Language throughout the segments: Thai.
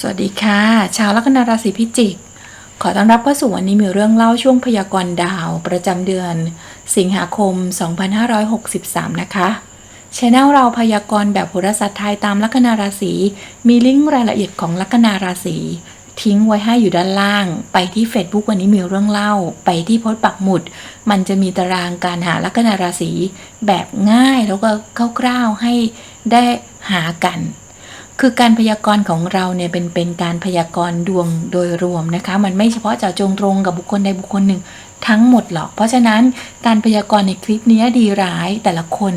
สวัสดีค่ะ ชาวลัคนาราศีพิจิก ขอต้อนรับเข้าสู่วันนี้มีเรื่องเล่าช่วงพยากรณ์ดาว ประจำเดือน สิงหาคม 2563 นะคะช anel เราพยากรณ์แบบโหราศาสตร์ไทยตามลัคนาราศีมีลิงก์รายละเอียดของลัคนาราศีทิ้งไว้ให้อยู่ด้านล่าง ไปที่ Facebook วันนี้มีเรื่องเล่า ไปที่โพสต์ปักหมุด มันจะมีตารางการหาลัคนาราศีแบบง่ายแล้วก็คร่าวๆให้ได้หากัน คือการพยากรณ์ของเราเนี่ยเป็นเป็นการพยากรณ์ดวงโดยรวมนะคะ มันไม่เฉพาะเจาะจงตรงกับบุคคลใดบุคคลหนึ่งทั้งหมดหรอก เพราะฉะนั้นการพยากรณ์ในคลิปนี้ดีร้ายแต่ละคน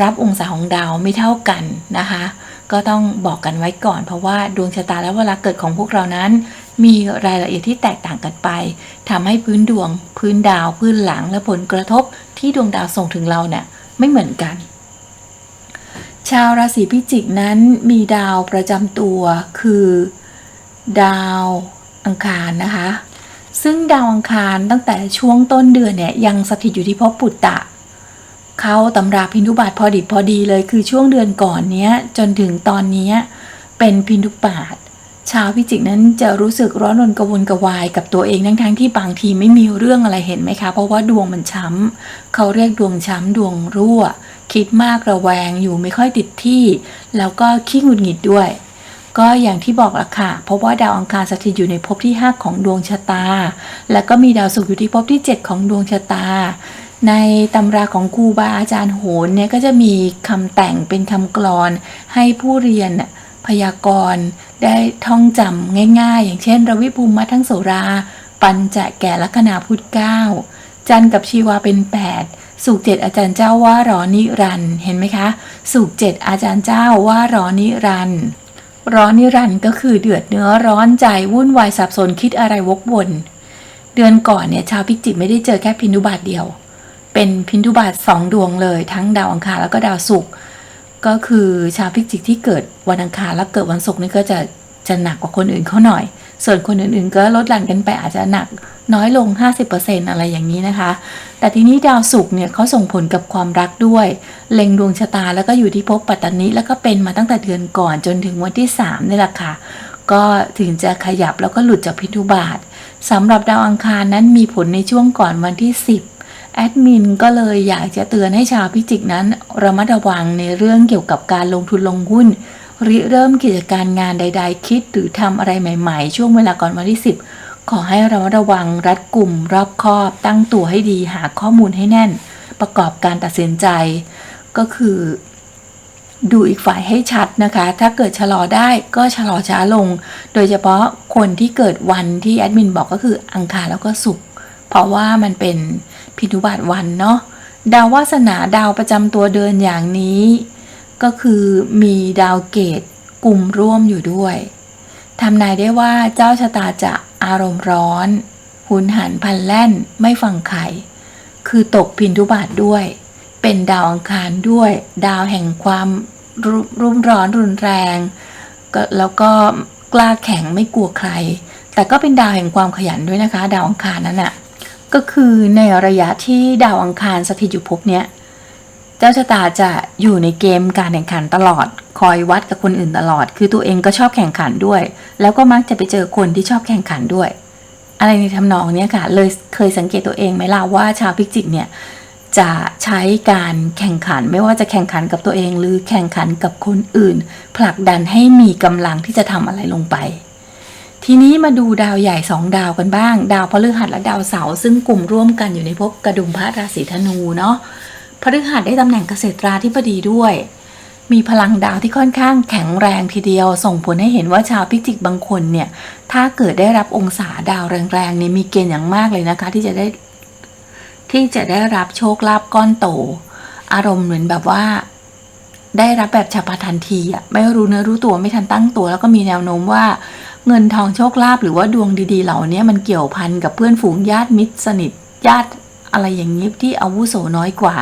รับองศาของดาวไม่เท่ากันนะคะ ก็ต้องบอกกันไว้ก่อน เพราะว่าดวงชะตาและเวลาเกิดของพวกเรานั้น มีรายละเอียดที่แตกต่างกันไปทำให้พื้นดวง พื้นดาว พื้นหลังและผลกระทบที่ดวงดาวส่งถึงเราเนี่ยไม่เหมือนกัน ชาวราศีพิจิกนั้นมีดาวประจำตัวคือ ดาวอังคารนะคะ ซึ่งดาวอังคารตั้งแต่ช่วงต้นเดือนเนี่ยยังสถิตอยู่ที่ภพปุตตะ เข้าตำราพินทุบาทพอดิบพอดีเลยคือช่วงเดือนก่อนเนี้ยจนถึงตอนนี้เป็นพินทุบาทชาวพิจิกนั้นจะรู้สึกร้อนรนกระวนกระวายกับตัวเองทั้งทั้งๆที่บางทีไม่มีเรื่องอะไรเห็นไหมคะ เพราะว่าดวงมันช้ำเขาเรียกดวงช้ำดวงรั่ว คิดมากระแวงอยู่ไม่ค่อยติดที่ แล้วก็ขี้หงุดหงิดด้วย ก็อย่างที่บอกละค่ะ เพราะว่าดาวอังคารสถิตอยู่ในภพที่ 5 ของดวงชะตา แล้วก็มีดาวศุกร์อยู่ที่ภพที่ 7 ของดวงชะตา ในตำราของครูบาอาจารย์โหนเนี่ยก็จะมีคำแต่งเป็นคำกลอน ให้ผู้เรียนพยากรณ์ได้ท่องจำง่าย ๆ อย่างเช่นรวิภูมิมัทั้งโสรา ปัญจะแก่ลัคนาพุทธเก้าจันทร์กับชีวาเป็น 8 สุกเจ็ดอาจารย์เจ้าว่ารอนิรันต์เห็นไหมคะสุกเจ็ดอาจารย์เจ้าว่ารอนิรันร์ร้อนนิรันต์ก็คือเดือดเนื้อร้อนใจวุ่นวายสับสนคิดอะไรวกวนเดือนก่อนเนี่ยชาวพิจิกไม่ได้เจอแค่พินทุบาทเดียว เป็นพินทุบาทสองดวงเลย ทั้งดาวอังคารแล้วก็ดาวศุกร์ก็คือชาวพิจิกที่เกิดวันอังคารแล้วเกิดวันศุกร์นี่ก็จะจะหนักกว่าคนอื่นเขาหน่อย ส่วนคนอื่นๆ ก็ลดหลั่นกันไปอาจจะหนักน้อยลง 50%อะไรอย่างนี้นะคะ แต่ทีนี้ดาวศุกร์เนี่ยเขาส่งผลกับความรักด้วย เล็งดวงชะตาแล้วก็อยู่ที่ภพปัตตานิแล้วก็เป็นมาตั้งแต่เดือนก่อนจนถึงวันที่3นี่แหละค่ะ ก็ถึงจะขยับแล้วก็หลุดจากพิทุบาทสำหรับดาวอังคารนั้นมีผลในช่วงก่อนวันที่ 10แอดมินก็เลยอยากจะเตือนให้ชาวพิจิกนั้นระมัดระวังในเรื่องเกี่ยวกับการลงทุนลงหุ้น ริเริ่มกิจการงานใด ๆ คิดหรือทำอะไรใหม่ ๆ ช่วงเวลาก่อนวันที่ 10 ขอให้ระมัดระวังรัดกลุ่ม รอบคอบ ตั้งตัวให้ดีหาข้อมูลให้แน่น ประกอบการตัดสินใจ ก็คือ ดูอีกฝ่ายให้ชัดนะคะ ถ้าเกิดชะลอได้ก็ชะลอช้าลง โดยเฉพาะคนที่เกิดวันที่แอดมินบอกก็คืออังคารแล้วก็ศุกร์เพราะว่ามันเป็นพินุบาตวันเนาะดาววาสนาดาวประจำตัวเดินอย่างนี้ ก็คือมีดาวเกตกลุ่มร่วมอยู่ด้วยทำนายได้ว่าเจ้าชะตาจะอารมณ์ร้อน หุนหันพลันแล่นไม่ฟังใครคือตกพินทุบาทด้วย เป็นดาวอังคารด้วย ดาวแห่งความรุ่มร้อนรุนแรง แล้วก็กล้าแข็งไม่กลัวใคร แต่ก็เป็นดาวแห่งความขยันด้วยนะคะ ดาวอังคารนั้นอะก็คือในระยะที่ดาวอังคารสถิตอยู่ภพเนี้ย จ้าชะตาจะอยู่ในเกมการแข่งขันตลอด คอยวัดกับคนอื่นตลอด คือตัวเองก็ชอบแข่งขันด้วย แล้วก็มักจะไปเจอคนที่ชอบแข่งขันด้วย อะไรในทำนองนี้ค่ะ เลยเคยสังเกตตัวเองไหมล่ะว่าชาวพิจิกเนี่ยจะใช้การแข่งขันไม่ว่าจะแข่งขันกับตัวเองหรือแข่งขันกับคนอื่น ผลักดันให้มีกำลังที่จะทำอะไรลงไป ทีนี้มาดูดาวใหญ่สองดาวกันบ้าง ดาวพฤหัสและดาวเสาร์ซึ่งกลุ่มร่วมกันอยู่ในภพกระดุมพระราศีธนูเนาะ พฤหัสได้ตำแหน่งเกษตราธิบดีด้วย มีพลังดาวที่ค่อนข้างแข็งแรงทีเดียว ส่งผลให้เห็นว่าชาวพิจิกบางคนเนี่ย ถ้าเกิดได้รับองศาดาวแรงๆเนี่ยมีเกณฑ์อย่างมากเลยนะคะ ที่จะได้ ที่จะได้รับโชคลาภก้อนโต อารมณ์เหมือนแบบว่าได้รับแบบฉับพลันทันทีอะไม่รู้เนื้อรู้ตัวไม่ทันตั้งตัว แล้วก็มีแนวโน้มว่า เงินทองโชคลาภหรือว่าดวงดีๆ เหล่านี้มันเกี่ยวพันกับเพื่อนฝูงญาติมิตรสนิทญาติ อะไรอย่างนี้ที่อาวุโสน้อยกว่า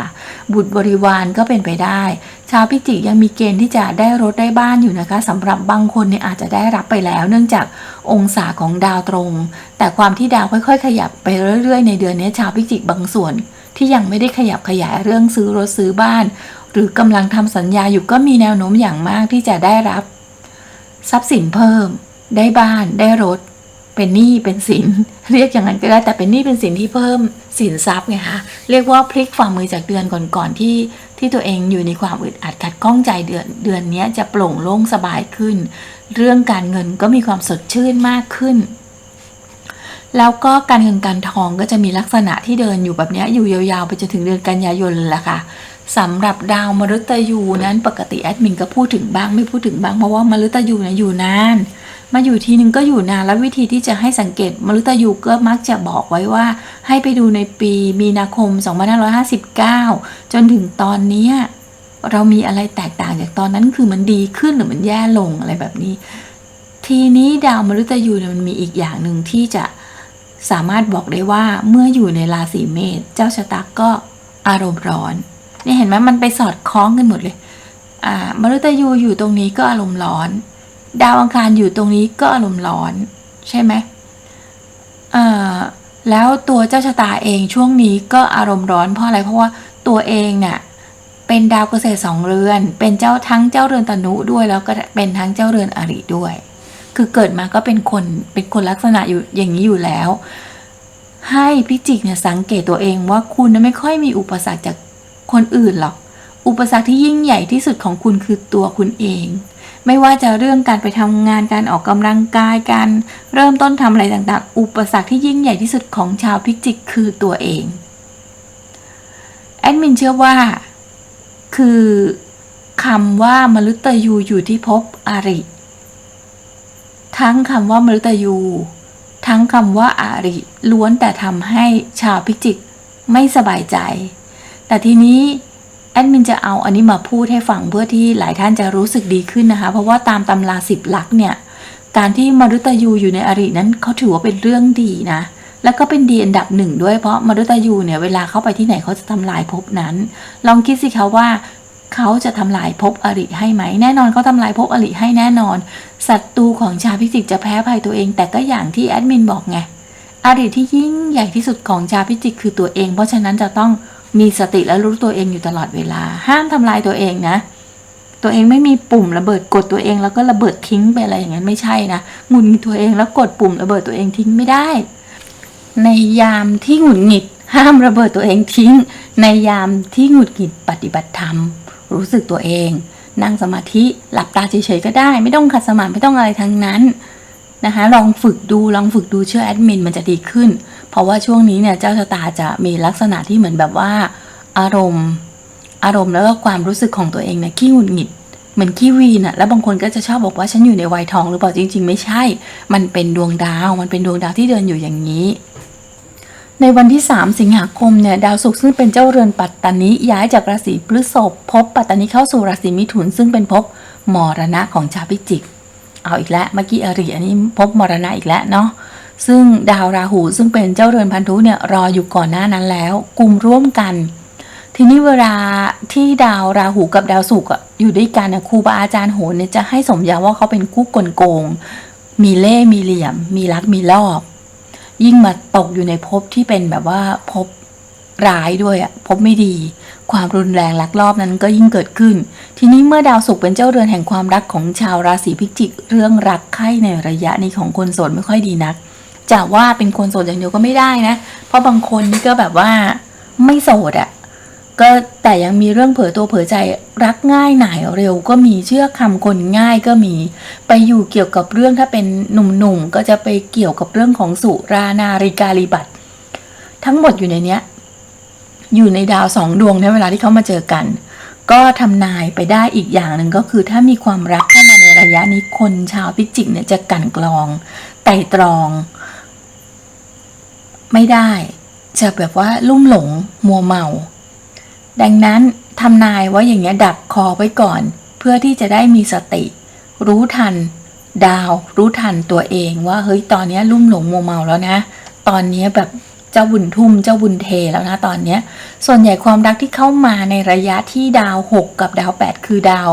บุตรบริวารก็เป็นไปได้ ชาวพิจิกยังมีเกณฑ์ที่จะได้รถได้บ้านอยู่นะคะสำหรับบางคนเนี่ยอาจจะได้รับไปแล้ว เนื่องจากองศาของดาวตรง แต่ความที่ดาวค่อยๆ ขยับไปเรื่อยๆ ในเดือนนี้ชาวพิจิกบางส่วน ที่ยังไม่ได้ขยับขยายเรื่องซื้อรถซื้อบ้าน หรือกำลังทำสัญญาอยู่ก็มีแนวโน้มอย่างมากที่จะได้รับ ทรัพย์สินเพิ่ม ได้บ้านได้รถ เป็นหนี้เป็นสิน เรียกอย่างนั้นก็ได้แต่เป็นหนี้เป็นสินที่เพิ่มสินทรัพย์ไงคะเรียกว่าพลิกฝ่ามือจากเดือนก่อนๆที่ที่ตัวเองอยู่ในความอึดอัดขัดข้องใจเดือนเดือนนี้จะโปร่งโล่งสบายขึ้น เรื่องการเงินก็มีความสดชื่นมากขึ้น แล้วก็การเงินการทองก็จะมีลักษณะที่เดินอยู่แบบนี้อยู่ยาวๆ ไปจนถึงเดือนกันยายนเลยล่ะค่ะสำหรับดาวมฤตยูนั้นปกติแอดมินก็พูดถึงบ้างไม่พูดถึงบ้างเพราะว่ามฤตยูเนี่ยอยู่นาน มาอยู่ทีนึงก็อยู่นานแล้ววิธีที่จะให้สังเกตมฤตยูก็มักจะบอกไว้ว่า ให้ไปดูในปีมีนาคม 2559 จนถึงตอนนี้เรามีอะไรแตกต่างจากตอนนั้นคือมันดีขึ้นหรือมันแย่ลงอะไรแบบนี้ ทีนี้ดาวมฤตยูเนี่ยมันมีอีกอย่างหนึ่งที่จะสามารถบอกได้ว่าเมื่ออยู่ในราศีเมษเจ้าชะตาก็อารมณ์ร้อนนี่เห็นไหมมันไปสอดคล้องกันหมดเลย อ่ามฤตยูอยู่ตรงนี้ก็อารมณ์ร้อน ดาวอังคารอยู่ตรงนี้ก็อารมณ์ร้อน ใช่ไหมอ่อแล้วตัวเจ้าชะตาเองช่วงนี้ก็อารมณ์ร้อนเพราะอะไรเพราะว่าตัวเองเนี่ยเป็นดาวเกษตรสองเรือน เป็นเจ้าทั้งเจ้าเรือนตนุด้วยแล้วก็เป็นทั้งเจ้าเรือนอริด้วย คือเกิดมาก็เป็นคนเป็นคนลักษณะอยู่อย่างนี้อยู่แล้ว ให้พิจิกเนี่ยสังเกตตัวเองว่าคุณไม่ค่อยมีอุปสรรคจากคนอื่นหรอก อุปสรรคที่ยิ่งใหญ่ที่สุดของคุณคือตัวคุณเอง ไม่ว่าจะเรื่องการไปทำงานการออกกำลังกายการเริ่มต้นทำอะไรต่างๆ อุปสรรคที่ยิ่งใหญ่ที่สุดของชาวพิจิกคือตัวเองแอดมินเชื่อว่า คือคำว่ามฤตยูอยู่ที่ภพอาริ ทั้งคำว่ามฤตยู ทั้งคำว่าอาริล้วนแต่ทำให้ชาวพิจิกไม่สบายใจ แต่ทีนี้ แอดมินจะเอาอันนี้มาพูดให้ฟังเพื่อที่หลายท่านจะรู้สึกดีขึ้นนะคะ เพราะว่าตามตำราสิบลักษ์เนี่ยการที่มฤตยูอยู่ในอรินั้นเขาถือว่าเป็นเรื่องดีนะ แล้วก็เป็นดีอันดับหนึ่งด้วยเพราะมฤตยูเนี่ยเวลาเข้าไปที่ไหนเขาจะทำลายภพนั้น ลองคิดสิคะว่าเขาจะทำลายภพอริให้ไหม แน่นอนเขาทำลายภพอริให้แน่นอนศัตรูของชาพิจิกจะแพ้ภัยตัวเอง แต่ก็อย่างที่แอดมินบอกไงอริที่ยิ่งใหญ่ที่สุดของชาพิจิกคือตัวเอง เพราะฉะนั้นจะต้อง มีสติและรู้ตัวเองอยู่ตลอดเวลา ห้ามทำลายตัวเองนะ ตัวเองไม่มีปุ่มระเบิดกดตัวเองแล้วก็ระเบิดทิ้งไปอะไรอย่างนั้นไม่ใช่นะหงุดหงิดตัวเองแล้วกดปุ่มระเบิดตัวเองทิ้งไม่ได้ ในยามที่หงุดหงิด ห้ามระเบิดตัวเองทิ้ง ในยามที่หงุดหงิดปฏิบัติธรรม รู้สึกตัวเอง นั่งสมาธิหลับตาเฉยๆก็ได้ ไม่ต้องขัดสมาธิไม่ต้องอะไรทั้งนั้น นะคะลองฝึกดูลองฝึกดูเชื่อแอดมินมันจะดีขึ้น เพราะว่าช่วงนี้เนี่ยเจ้าชะตาจะมีลักษณะที่เหมือนแบบว่า อารมณ์ อารมณ์แล้วก็ความรู้สึกของตัวเองเนี่ยขี้หงุดหงิดเหมือนขี้วีนอะแล้วบางคนก็จะชอบบอกว่าฉันอยู่ในวัยทองหรือเปล่าจริง ๆ ไม่ใช่ มันเป็นดวงดาว มันเป็นดวงดาวที่เดินอยู่อย่างนี้ ในวันที่ 3 สิงหาคมเนี่ยดาวศุกร์ซึ่งเป็นเจ้าเรือนปัตตานิย้ายจากราศีพฤษภภพปัตตานิเข้าสู่ราศีมิถุนซึ่งเป็นภพมรณะของชาวพิจิก เอาอีกแล้วเมื่อกี้อริอันนี้ภพมรณะอีกแล้วเนาะซึ่งดาวราหูซึ่งเป็นเจ้าเรือนพันธุเนี่ยรออยู่ก่อนหน้านั้นแล้ว กลุ่มร่วมกัน ทีนี้เวลาที่ดาวราหูกับดาวศุกร์อยู่ด้วยกันนะครูบาอาจารย์โหนเนี่ยจะให้สมญาว่าเขาเป็นคู่กลโกง มีเล่มีเหลี่ยม มีลักมีรอบ ยิ่งมาตกอยู่ในภพที่เป็นแบบว่าภพร้ายด้วยอะภพไม่ดี ความรุนแรงลักลอบนั้นก็ยิ่งเกิดขึ้น ทีนี้เมื่อดาวศุกร์เป็นเจ้าเรือนแห่งความรักของชาวราศีพิจิก เรื่องรักใคร่ในระยะนี้ของคนโสดไม่ค่อยดีนักจะว่าเป็นคนโสดอย่างเดียวก็ไม่ได้นะ เพราะบางคนนี่ก็แบบว่าไม่โสดอะก็แต่ยังมีเรื่องเผลอตัวเผลอใจรักง่ายหน่ายเร็วก็มีเชื่อคำคนง่ายก็มี ไปอยู่เกี่ยวกับเรื่องถ้าเป็นหนุ่มๆก็จะไปเกี่ยวกับเรื่องของสุรานาริการิบัตทั้งหมดอยู่ในเนี้ย อยู่ในดาวสองดวงในเวลาที่เขามาเจอกัน ก็ทำนายไปได้อีกอย่างหนึ่งก็คือถ้ามีความรักเข้ามาในระยะนี้คนชาวพิจิกเนี่ยจะกั่นกรอง ไต่ตรอง ไม่ได้ จะแบบว่าลุ่มหลงมัวเมา ดังนั้นทำนายว่าอย่างเงี้ยดักคอไว้ก่อน เพื่อที่จะได้มีสติ รู้ทัน ดาว รู้ทันตัวเองว่าเฮ้ยตอนนี้ลุ่มหลงมัวเมาแล้วนะ ตอนนี้แบบ เจ้าบุญทุ่มเจ้าบุญเทแล้วนะตอนเนี้ย ส่วนใหญ่ความรักที่เข้ามาในระยะที่ดาวหกกับดาวแปดคือดาว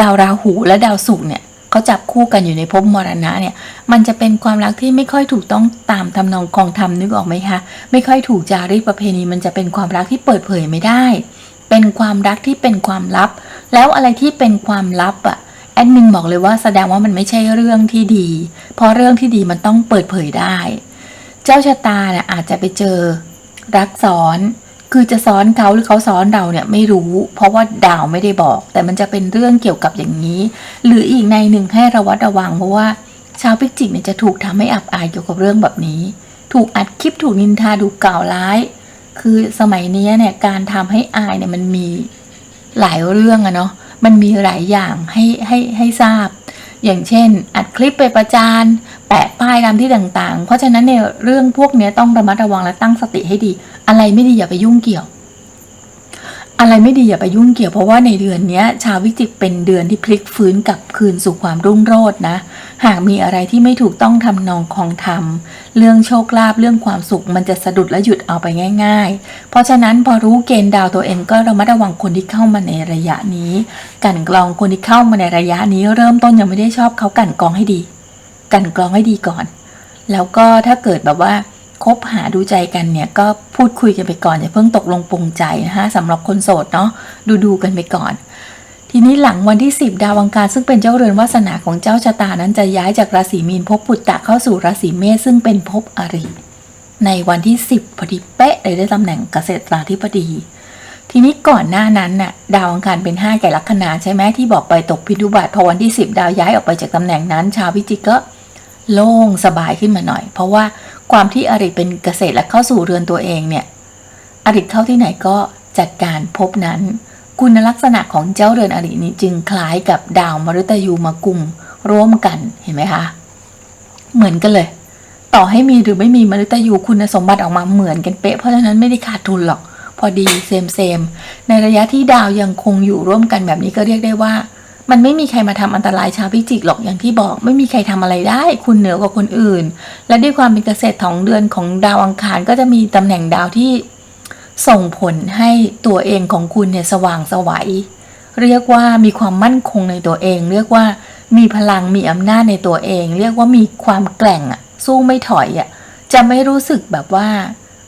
ดาวราหูและดาวศุกร์เนี่ยเขาจับคู่กันอยู่ในภพมรณะเนี่ย มันจะเป็นความรักที่ไม่ค่อยถูกต้องตามทำนองของธรรมนึกออกไหมคะ ไม่ค่อยถูกจารีตประเพณี มันจะเป็นความรักที่เปิดเผยไม่ได้ เป็นความรักที่เป็นความลับ แล้วอะไรที่เป็นความลับอะแอดมินบอกเลยว่าแสดงว่ามันไม่ใช่เรื่องที่ดี เพราะเรื่องที่ดีมันต้องเปิดเผยได้ เจ้าชะตาเนี่ยอาจจะไปเจอรักซ้อน คือจะซ้อนเขาหรือเขาซ้อนเราเนี่ยไม่รู้ เพราะว่าดาวไม่ได้บอก แต่มันจะเป็นเรื่องเกี่ยวกับอย่างนี้ หรืออีกในหนึ่งให้ระวัดระวังเพราะว่าชาวพิจิกเนี่ยจะถูกทำให้อับอายเกี่ยวกับเรื่องแบบนี้ ถูกอัดคลิปถูกนินทาถูกกล่าวร้าย คือสมัยนี้เนี่ยการทำให้อายเนี่ยมันมีหลายเรื่องอะเนาะ มันมีหลายอย่างให้ให้ให้ทราบ อย่างเช่น อัดคลิปไปประจาน ปะป้ายตามที่ต่างๆ เพราะฉะนั้นเนี่ยเรื่องพวกนี้ต้องระมัดระวังและตั้งสติให้ดี อะไรไม่ดีอย่าไปยุ่งเกี่ยว อะไรไม่ดีอย่าไปยุ่งเกี่ยวเพราะว่าในเดือนนี้ชาววิจิกเป็นเดือนที่พลิกฟื้นกลับคืนสู่ความรุ่งโรจน์นะ หากมีอะไรที่ไม่ถูกต้องทำนองของธรรมเรื่องโชคลาภเรื่องความสุขมันจะสะดุดและหยุดเอาไปง่าย ๆ เพราะฉะนั้นพอรู้เกณฑ์ดาวตัวเองก็ระมัดระวังคนที่เข้ามาในระยะนี้กลันกรองคนที่เข้ามาในระยะนี้ เริ่มต้นยังไม่ได้ชอบเขากลันกรองให้ดี กันกรองให้ดีก่อน แล้วก็ถ้าเกิดแบบว่าคบหาดูใจกันเนี่ยก็พูดคุยกันไปก่อนอย่าเพิ่งตกลงปรงใจนะคะสำหรับคนโสดเนาะดูดูกันไปก่อน ทีนี้หลังวันที่ 10 ดาวอังคารซึ่งเป็นเจ้าเรือนวาสนาของเจ้าชะตานั้นจะย้ายจากราศีมีนภพปุตตะเข้าสู่ราศีเมษซึ่งเป็นภพอริในวันที่ 10พอดีเป๊ะเลยได้ตำแหน่งเกษตราธิบดี ทีนี้ก่อนหน้านั้นน่ะดาวอังคารเป็น 5 แก่ลัคนาใช่ไหมที่บอกไปตกพินุบัติพอวันที่ 10 ดาวย้ายออกไปจากตำแหน่งนั้น ชาวพิจิกก็โล่งสบายขึ้นมาหน่อย เพราะว่าความที่อริเป็นเกษตรและเข้าสู่เรือนตัวเองเนี่ยอริเข้าที่ไหนก็จัดการพบนั้น คุณลักษณะของเจ้าเรือนอรินี้จึงคล้ายกับดาวมฤตยูมากุมร่วมกันเห็นไหมคะ เหมือนกันเลย ต่อให้มีหรือไม่มีมฤตยูคุณสมบัติออกมาเหมือนกันเป๊ะเพราะฉะนั้นไม่ได้ขาดทุนหรอก อดีเซมเซมในระยะที่ดาวยังคงอยู่ร่วมกันแบบนี้ก็เรียกได้ว่า มันไม่มีใครมาทำอันตรายชาวพิจิกหรอกอย่างที่บอก ไม่มีใครทำอะไรได้ คุณเหนือกว่าคนอื่น และด้วยความเป็นเกษตรของเดือนของดาวอังคารก็จะมีตำแหน่งดาวที่ส่งผลให้ตัวเองของคุณเนี่ยสว่างสวัยเรียกว่ามีความมั่นคงในตัวเอง เรียกว่ามีพลังมีอำนาจในตัวเอง เรียกว่ามีความแกร่งอะสู้ไม่ถอยอะจะไม่รู้สึกแบบว่า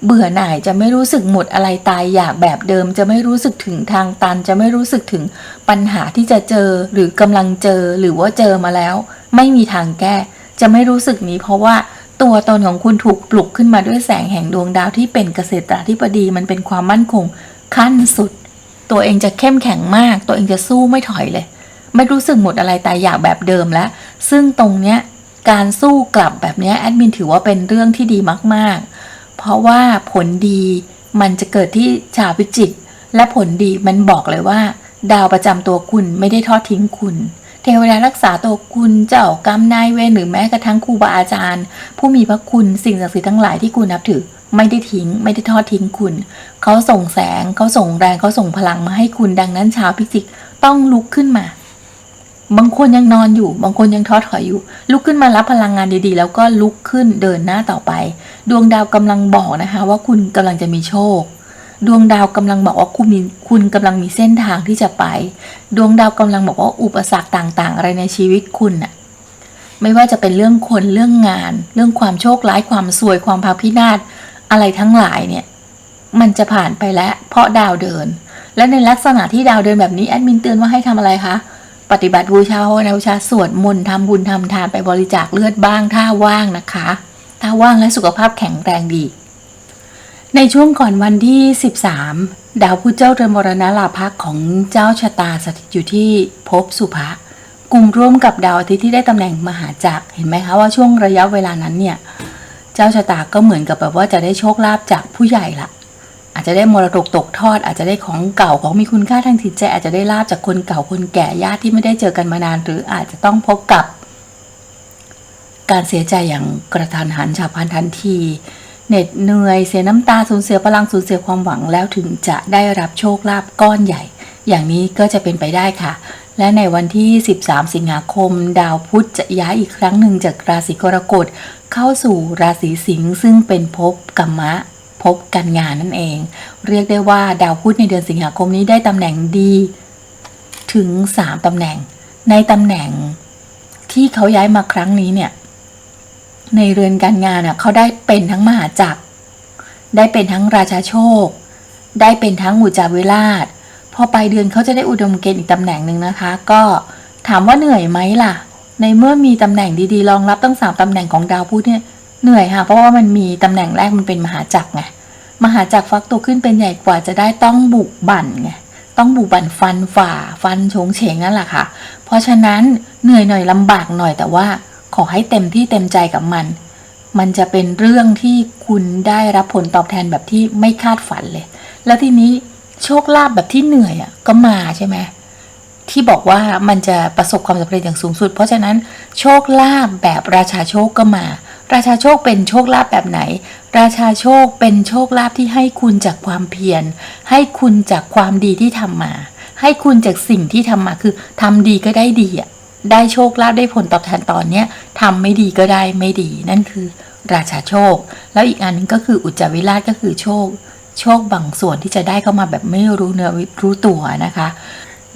เบื่อหน่ายจะไม่รู้สึกหมดอะไรตายอยากแบบเดิม จะไม่รู้สึกถึงทางตัน จะไม่รู้สึกถึงปัญหาที่จะเจอหรือกำลังเจอหรือว่าเจอมาแล้ว ไม่มีทางแก้ จะไม่รู้สึกนี้เพราะว่าตัวตนของคุณถูกปลุกขึ้นมาด้วยแสงแห่งดวงดาวที่เป็นเกษตรธิบดีมันเป็นความมั่นคง ขั้นสุด ตัวเองจะเข้มแข็งมาก ตัวเองจะสู้ไม่ถอยเลย ไม่รู้สึกหมดอะไรตายอยากแบบเดิมแล้วซึ่งตรงเนี้ยการสู้กลับแบบเนี้ยแอดมินถือว่าเป็นเรื่องที่ดีมากๆ ราะว่าผลดีมันจะเกิดที่ชาวพิจิกและผลดีมันบอกเลยว่า ดาวประจำตัวคุณไม่ได้ทอดทิ้งคุณ เทวดารักษาตัวคุณเจ้ากรรมนายเวรหรือแม้กระทั่งครูบาอาจารย์ ผู้มีพระคุณสิ่งศักดิ์สิทธิ์ทั้งหลายที่คุณนับถือไม่ได้ทิ้งไม่ได้ทอดทิ้งคุณ เขาส่งแสงเขาส่งแรงเขาส่งพลังมาให้คุณดังนั้นชาวพิจิกต้องลุกขึ้นมา บางคนยังนอนอยู่ บางคนยังท้อถอยอยู่ ลุกขึ้นมารับพลังงานดีๆ แล้วก็ลุกขึ้นเดินหน้าต่อไป ดวงดาวกำลังบอกนะคะ ว่าคุณกำลังจะมีโชค ดวงดาวกำลังบอกว่าคุณมีคุณกำลังมีเส้นทางที่จะไป ดวงดาวกำลังบอกว่าอุปสรรคต่าง ๆ อะไรในชีวิตคุณน่ะไม่ว่าจะเป็นเรื่องคนเรื่องงาน เรื่องความโชคร้ายความสวยความพาพินาศอะไรทั้งหลายเนี่ยมันจะผ่านไปแล้วเพราะดาวเดิน และในลักษณะที่ดาวเดินแบบนี้แอดมินเตือนว่าให้ทำอะไรคะ ปฏิบัติบูชาภาวนาบูชาสวดมนต์ทำบุญทำทานไปบริจาคเลือดบ้างถ้าว่างนะคะ ถ้าว่างและสุขภาพแข็งแรงดี ในช่วงก่อนวันที่ 13 ดาวพุธเจ้าเรือนมรณะลาภะของเจ้าชะตาสถิตอยู่ที่ภพสุภะกลุ่มร่วมกับดาวอาทิตย์ที่ได้ตำแหน่งมหาจักรเห็นไหมคะว่าช่วงระยะเวลานั้นเนี่ย เจ้าชะตาก็เหมือนกับแบบว่าจะได้โชคลาภจากผู้ใหญ่ละ อาจจะได้มรดกตกทอด อาจจะได้ของเก่าของมีคุณค่าทางจิตใจอาจจะได้ลาบจากคนเก่าคนแก่ญาติที่ไม่ได้เจอกันมานาน หรืออาจจะต้องพบกับ การเสียใจอย่างกระทันหันฉับพลันทันทีเหน็ดเหนื่อยเสียน้ำตาสูญเสียพลังสูญเสียความหวังแล้วถึงจะได้รับโชคลาภก้อนใหญ่ อย่างนี้ก็จะเป็นไปได้ค่ะ และในวันที่ 13 สิงหาคม ดาวพุธจะย้ายอีกครั้งหนึ่งจากราศีกรกฎเข้าสู่ราศีสิงห์ซึ่งเป็นภพกรรมะ ภพการงานนั่นเอง เรียกได้ว่าดาวพุธในเดือนสิงหาคมนี้ได้ตำแหน่งดีถึง 3ตำแหน่ง ในตำแหน่งที่เขาย้ายมาครั้งนี้เนี่ย ในเรือนการงานอะเขาได้เป็นทั้งมหาจักร ได้เป็นทั้งราชาโชค ได้เป็นทั้งอุจจาวิราช พอไปเดือนเขาจะได้อุดมเกณฑ์อีกตำแหน่งหนึ่งนะคะ ก็ถามว่าเหนื่อยไหมล่ะ ในเมื่อมีตำแหน่งดีๆรองรับตั้งสามตำแหน่งของดาวพุธเนี่ย เหนื่อยค่ะ เพราะว่ามันมีตำแหน่งแรกมันเป็นมหาจักรไง มหาจักรฟักตัวขึ้นเป็นใหญ่กว่าจะได้ต้องบุกบั่นไง ต้องบุกบั่นฟันฝ่า ฟันโฉงเฉงนั่นแหละค่ะ เพราะฉะนั้นเหนื่อยหน่อยลำบากหน่อยแต่ว่าขอให้เต็มที่เต็มใจกับมัน มันจะเป็นเรื่องที่คุณได้รับผลตอบแทนแบบที่ไม่คาดฝันเลย แล้วทีนี้โชคลาภแบบที่เหนื่อยอะก็มาใช่ไหมที่บอกว่ามันจะประสบความสำเร็จอย่างสูงสุด เพราะฉะนั้นโชคลาภแบบราชาโชคก็มา ราชาโชคเป็นโชคลาภแบบไหน ราชาโชคเป็นโชคลาภที่ให้คุณจากความเพียร ให้คุณจากความดีที่ทำมา ให้คุณจากสิ่งที่ทำมาคือทำดีก็ได้ดีอะ ได้โชคลาภได้ผลตอบแทนตอนเนี้ยทำไม่ดีก็ได้ไม่ดี นั่นคือ ราชาโชค แล้วอีกอันหนึงก็คืออุจจาวิราชก็คือโชค โชคบางส่วนที่จะได้เข้ามาแบบไม่รู้เนื้อรู้ตัวนะคะ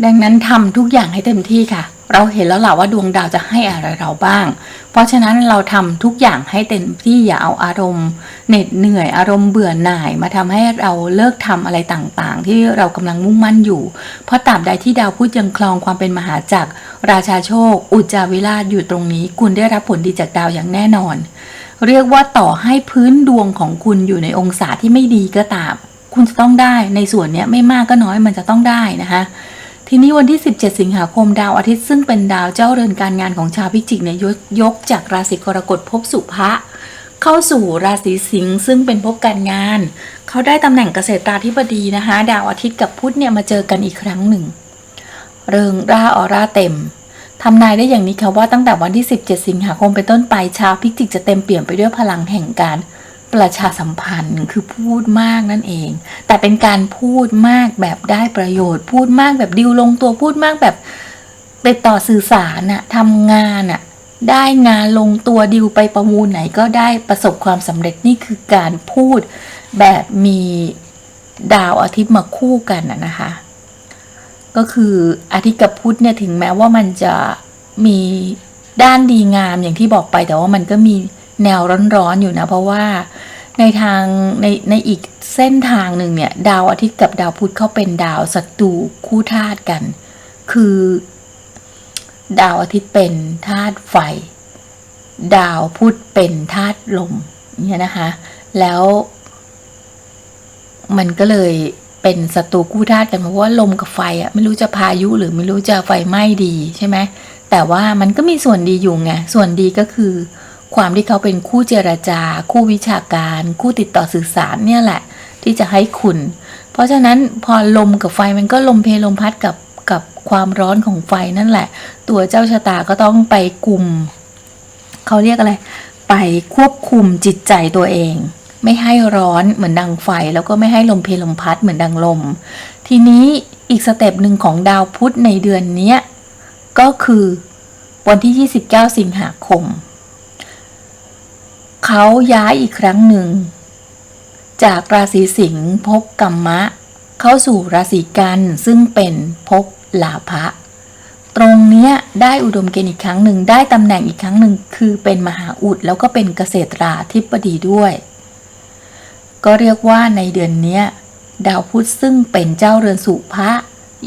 ดังนั้นทำทุกอย่างให้เต็มที่ค่ะ เราเห็นแล้วแหละว่าดวงดาวจะให้อะไรเราบ้าง เพราะฉะนั้นเราทำทุกอย่างให้เต็มที่อย่าเอาอารมณ์เหน็ดเหนื่อยอารมณ์เบื่อหน่ายมาทำให้เราเลิกทำอะไรต่างๆ ที่เรากำลังมุ่งมั่นอยู่ เพราะตราบใดที่ดาวพุธยังคลองความเป็นมหาจักร ราชาโชค อุจจาวิราชอยู่ตรงนี้ คุณได้รับผลดีจากดาวอย่างแน่นอน เรียกว่าต่อให้พื้นดวงของคุณอยู่ในองศาที่ไม่ดีก็ตาม คุณจะต้องได้ในส่วนนี้ไม่มากก็น้อยมันจะต้องได้นะคะ ทีนี้วันที่ 17 สิงหาคมดาวอาทิตย์ซึ่งเป็นดาวเจ้าเรือนการงานของชาวพิจิกเนี่ยยกยกจากราศีกรกฎภพสุภะเข้าสู่ราศีสิงห์ซึ่งเป็นภพการงาน เขาได้ตำแหน่งเกษตราธิบดีนะคะ ดาวอาทิตย์กับพุธเนี่ยมาเจอกันอีกครั้งหนึ่ง เริงร่าออร่าเต็มทำนายได้อย่างนี้ค่ะว่าตั้งแต่วันที่ 17 สิงหาคมเป็นต้นไปชาวพิจิกจะเต็มเปี่ยมไปด้วยพลังแห่งการ ประชาสัมพันธ์คือพูดมากนั่นเอง แต่เป็นการพูดมากแบบได้ประโยชน์ พูดมากแบบดิวลงตัวพูดมากแบบติดต่อสื่อสารน่ะทำงานน่ะได้งานลงตัวดิวไปประมูลไหนก็ได้ประสบความสำเร็จนี่คือการพูดแบบมีดาวอาทิตย์มาคู่กันน่ะนะคะ ก็คืออาทิตย์กับพุธเนี่ยถึงแม้ว่ามันจะมีด้านดีงามอย่างที่บอกไปแต่ว่ามันก็มี แนวร้อนๆอยู่นะ เพราะว่าในทางในในอีกเส้นทางหนึ่งเนี่ย ดาวอาทิตย์กับดาวพุธเขาเป็นดาวศัตรูคู่ธาตุกัน คือ ดาวอาทิตย์เป็นธาตุไฟ ดาวพุธเป็นธาตุลมเนี่ยนะคะ แล้วมันก็เลยเป็นศัตรูคู่ธาตุกันเพราะว่าลมกับไฟอะไม่รู้จะพายุหรือไม่รู้จะไฟไหม้ดีใช่ไหมแต่ว่ามันก็มีส่วนดีอยู่ไงส่วนดีก็คือ ความที่เขาเป็นคู่เจรจา คู่วิชาการ คู่ติดต่อสื่อสารเนี่ยแหละ ที่จะให้คุณ เพราะฉะนั้นพอลมกับไฟมันก็ลมเพลลมพัดกับกับความร้อนของไฟนั่นแหละ ตัวเจ้าชะตาก็ต้องไปกลุ่มเขาเรียกอะไร ไปควบคุมจิตใจตัวเอง ไม่ให้ร้อนเหมือนดังไฟ แล้วก็ไม่ให้ลมเพลลมพัดเหมือนดังลม ทีนี้อีกสเต็ปหนึ่งของดาวพุธในเดือนนี้ก็คือวันที่ 29 สิงหาคม เขาย้ายอีกครั้งหนึ่ง จากราศีสิงห์ภพกรรมะ เข้าสู่ราศีกันซึ่งเป็นภพลาภะตรงเนี้ยได้อุดมเกณฑ์อีกครั้งหนึ่งได้ตำแหน่งอีกครั้งหนึ่งคือเป็นมหาอุดแล้วก็เป็นเกษตราธิบดีด้วย ก็เรียกว่าในเดือนเนี้ยดาวพุธซึ่งเป็นเจ้าเรือนสุภะ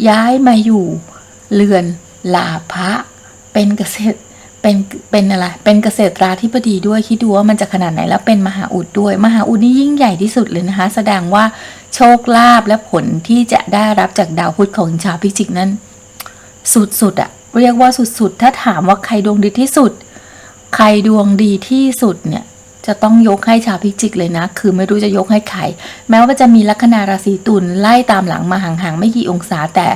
ย้ายมาอยู่ เรือนลาภะเป็นเกษตร เป็นเป็นอะไร เป็นเกษตราธิบดีด้วยคิดดูว่ามันจะขนาดไหนแล้วเป็นมหาอุดด้วย มหาอุดนี่ยิ่งใหญ่ที่สุดเลยนะคะ แสดงว่าโชคลาภและผลที่จะได้รับจากดาวพุธของชาวพิจิกนั้น สุดๆอะเรียกว่าสุดๆ ถ้าถามว่าใครดวงดีที่สุด ใครดวงดีที่สุดเนี่ยจะต้องยกให้ชาวพิจิกเลยนะ คือไม่รู้จะยกให้ใคร แม้ว่าจะมีลัคนาราศีตุลไล่ตามหลังมาห่างๆไม่กี่องศาแต่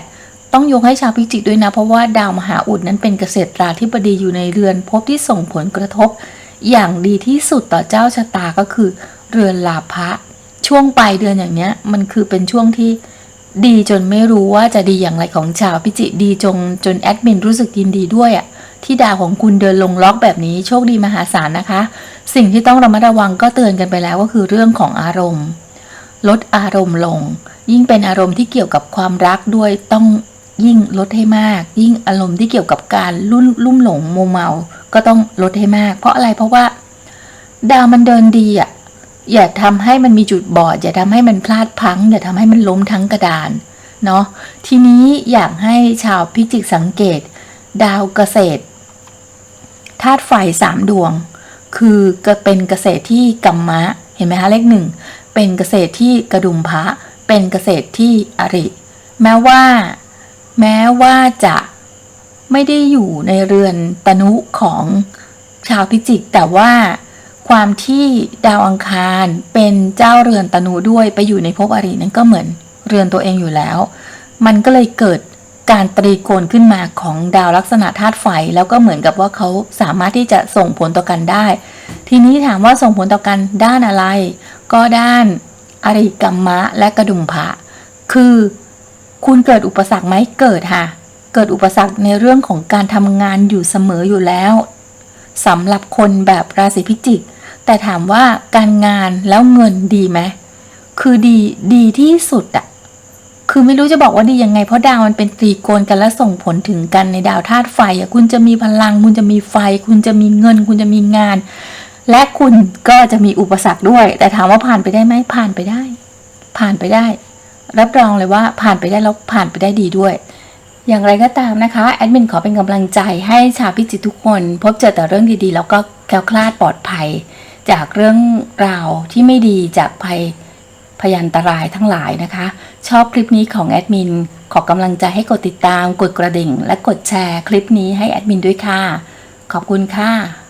ต้องยกให้ชาวพิจิกด้วยนะ เพราะว่าดาวมหาอุดนั้นเป็นเกษตราธิบดีอยู่ในเรือนภพที่ส่งผลกระทบ อย่างดีที่สุดต่อเจ้าชะตาก็คือเรือนลาภะช่วงปลายเดือนอย่างเนี้ย มันคือเป็นช่วงที่ดีจนไม่รู้ว่าจะดีอย่างไรของชาวพิจิกดีจงจนแอดมินรู้สึกยินดีด้วยอะที่ดาวของคุณเดินลงล็อกแบบนี้โชคดีมหาศาลนะคะ สิ่งที่ต้องระมัดระวังก็เตือนกันไปแล้วก็คือเรื่องของอารมณ์ ลดอารมณ์ลง ยิ่งเป็นอารมณ์ที่เกี่ยวกับความรักด้วยต้อง ยิ่งลดให้มาก ยิ่งอารมณ์ที่เกี่ยวกับการลุ่นลุ่มหลงโมเมา ก็ต้องลดให้มาก เพราะอะไรเพราะว่า ดาวมันเดินดีอะอย่าทำให้มันมีจุดบอด อย่าทำให้มันพลาดพัง อย่าทำให้มันล้มทั้งกระดานเนาะทีนี้อยากให้ชาวพิจิกสังเกต ดาวเกษตรธาตุไฟสามดวง คือเป็นเกษตรที่กัมมะ เห็นไหมคะเลขหนึ่งเป็นเกษตรที่กระดุมพระเป็นเกษตรที่อริ แม้ว่า แม้ว่าจะไม่ได้อยู่ในเรือนตนุของชาวพิจิก แต่ว่าความที่ดาวอังคารเป็นเจ้าเรือนตนุด้วยไปอยู่ในภพอรินั้นก็เหมือนเรือนตัวเองอยู่แล้ว มันก็เลยเกิดการตรีโกณขึ้นมาของดาวลักษณะธาตุไฟ แล้วก็เหมือนกับว่าเขาสามารถที่จะส่งผลต่อกันได้ ทีนี้ถามว่าส่งผลต่อกันด้านอะไร ก็ด้านอริกัมมะและกระดุมพระคือ คุณเกิดอุปสรรคไหมเกิดค่ะ เกิดอุปสรรคในเรื่องของการทำงานอยู่เสมออยู่แล้วสำหรับคนแบบราศีพิจิก แต่ถามว่าการงานแล้วเงินดีไหมคือดีดีที่สุดอะคือไม่รู้จะบอกว่าดียังไงเพราะดาวมันเป็นตรีโกณกันและส่งผลถึงกันในดาวธาตุไฟอะคุณจะมีพลัง คุณจะมีไฟ คุณจะมีเงิน คุณจะมีงาน และคุณก็จะมีอุปสรรคด้วย แต่ถามว่าผ่านไปได้ไหมผ่านไปได้ ผ่านไปได้ รับรองเลยว่าผ่านไปได้แล้วผ่านไปได้ดีด้วย อย่างไรก็ตามนะคะแอดมินขอเป็นกำลังใจให้ชาวพิจิตรทุกคน พบเจอแต่เรื่องดีๆ แล้วก็แคล้วคลาดปลอดภัย จากเรื่องราวที่ไม่ดีจากภัยพยันตรายทั้งหลายนะคะ ชอบคลิปนี้ของแอดมิน ขอกำลังใจให้กดติดตาม กดกระดิ่ง และกดแชร์คลิปนี้ให้แอดมินด้วยค่ะ ขอบคุณค่ะ